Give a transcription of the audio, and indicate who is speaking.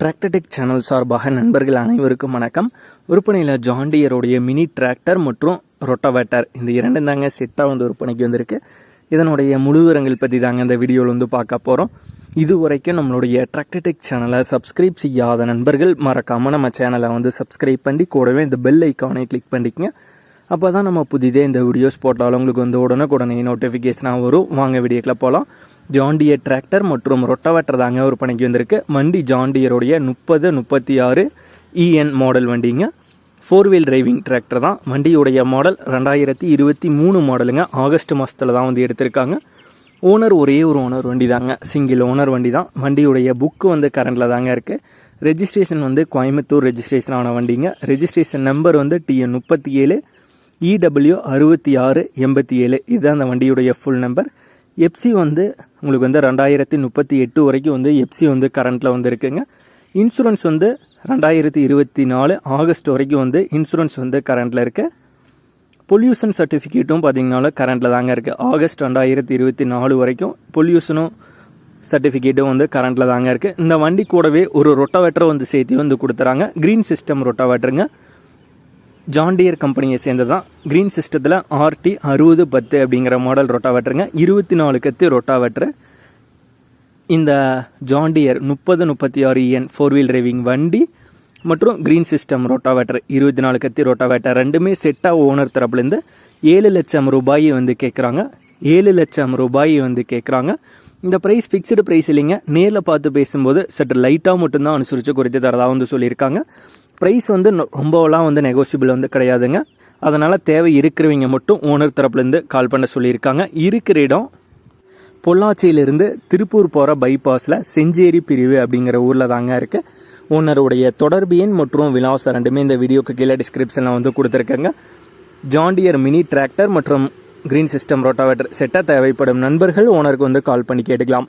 Speaker 1: Tractor Tech channel சார்பாக நண்பர்கள் அனைவருக்கும் வணக்கம். விற்பனையில் ஜாண்டியருடைய மினி டிராக்டர் மற்றும் ரொட்டவேட்டர் இந்த இரண்டும் தாங்க செட்டாக வந்து விற்பனைக்கு வந்திருக்கு. இதனுடைய முழுவிரங்கள் பற்றி தாங்க இந்த வீடியோவில் வந்து பார்க்க போகிறோம் இது வரைக்கும் நம்மளுடைய டிராக்டர்டெக் சேனலை சப்ஸ்கிரைப் செய்யாத நண்பர்கள் மறக்காமல் நம்ம சேனலை வந்து சப்ஸ்கிரைப் பண்ணி கூடவே இந்த பெல் ஐக்கானை கிளிக் பண்ணிக்கங்க. அப்போ தான் நம்ம புதிதே இந்த வீடியோஸ் போட்டாலும் உங்களுக்கு வந்து உடனுக்குடனே நோட்டிஃபிகேஷனாக வரும். வாங்க வீடியோக்கில் போகலாம் ஜாண்டியர் டிராக்டர் மற்றும் ரொட்டவேட்டர் தாங்க ஒரு பணிக்கு வந்திருக்கு. வண்டி ஜாண்டியருடைய முப்பது முப்பத்தி ஆறு இஎன் மாடல் வண்டிங்க. ஃபோர் வீல் டிரைவிங் டிராக்டர் தான். வண்டியுடைய மாடல் ரெண்டாயிரத்தி இருபத்தி மூணு மாடலுங்க ஆகஸ்ட் மாதத்தில் தான் வந்து எடுத்திருக்காங்க. ஓனர் ஒரே ஒரு ஓனர் வண்டி தாங்க. சிங்கிள் ஓனர் வண்டி தான். வண்டியுடைய புக்கு வந்து கரண்டில் தாங்க இருக்குது ரெஜிஸ்ட்ரேஷன் வந்து கோயம்புத்தூர் ரெஜிஸ்ட்ரேஷன் ஆன வண்டிங்க. ரெஜிஸ்ட்ரேஷன் நம்பர் வந்து டிஎன் முப்பத்தி ஏழு இடபிள்யூ அறுபத்தி ஆறு எண்பத்தி ஏழு. இதுதான் அந்த வண்டியுடைய ஃபுல் நம்பர் எப்சி வந்து உங்களுக்கு வந்து ரெண்டாயிரத்தி முப்பத்தி எட்டு வரைக்கும் வந்து எப்சி வந்து கரண்ட்டில் வந்து இருக்குங்க. இன்சூரன்ஸ் வந்து ரெண்டாயிரத்தி இருபத்தி நாலு ஆகஸ்ட் வரைக்கும் வந்து இன்சூரன்ஸ் வந்து கரண்ட்டில் இருக்குது பொல்யூஷன் சர்டிஃபிகேட்டும் பார்த்தீங்கனாலும் கரண்ட்டில் தாங்க இருக்குது ஆகஸ்ட் ரெண்டாயிரத்தி இருபத்தி நாலு வரைக்கும் பொல்யூஷனும் சர்டிஃபிகேட்டும் வந்து கரண்ட்டில் தாங்க இருக்குது இந்த வண்டி கூடவே ஒரு ரொட்டவேட்டரை வந்து சேர்த்து வந்து கொடுத்துறாங்க. க்ரீன் சிஸ்டம் ரொட்டவேட்டருங்க ஜாண்டியர் கம்பெனியை சேர்ந்தது தான் க்ரீன் சிஸ்டத்தில் ஆர்டி அறுபது பத்து அப்படிங்கிற மாடல் ரொட்டாவேட்டருங்க இருபத்தி நாலு கத்து ரொட்டாவேட்டரு இந்த ஜாண்டியர் முப்பது முப்பத்தி ஆறு இஎன் ஃபோர் வீல் டிரைவிங் வண்டி மற்றும் க்ரீன் சிஸ்டம் ரொட்டாவேட்டர் இருபத்தி நாலு கத்தி ரொட்டாவேட்டர் ரெண்டுமே செட்டாக ஓனர் தரப்புலேருந்து ஏழு லட்சம் ரூபாயை வந்து கேட்குறாங்க ஏழு லட்சம் ரூபாயை வந்து கேட்குறாங்க இந்த ப்ரைஸ் ஃபிக்ஸ்டு ப்ரைஸ் இல்லைங்க. நேரில் பார்த்து பேசும்போது சற்று லைட்டாக மட்டும்தான் அனுசரித்து குறைத்து தரதாக வந்து சொல்லியிருக்காங்க. ப்ரைஸ் வந்து ரொம்பலாம் வந்து நெகோசியபிள் வந்து கிடையாதுங்க. அதனால் தேவை இருக்கிறவங்க மட்டும் ஓனர் தரப்புலேருந்து கால் பண்ண சொல்லியிருக்காங்க. இருக்கிற இடம் பொள்ளாச்சியிலிருந்து திருப்பூர் போகிற பைபாஸில் செஞ்சேரி பிரிவு அப்படிங்கிற ஊரில் தாங்க இருக்குது ஓனருடைய தொடர்பு எண் மற்றும் விலாசம் ரெண்டுமே இந்த வீடியோக்கு கீழே டிஸ்கிரிப்ஷனில் வந்து கொடுத்துருக்கேங்க. ஜாண்டியர் மினி டிராக்டர் மற்றும் க்ரீன் சிஸ்டம் ரோட்டாவேட்டர் செட்டாக தேவைப்படும் நண்பர்கள் ஓனருக்கு வந்து கால் பண்ணி கேட்டுக்கலாம்.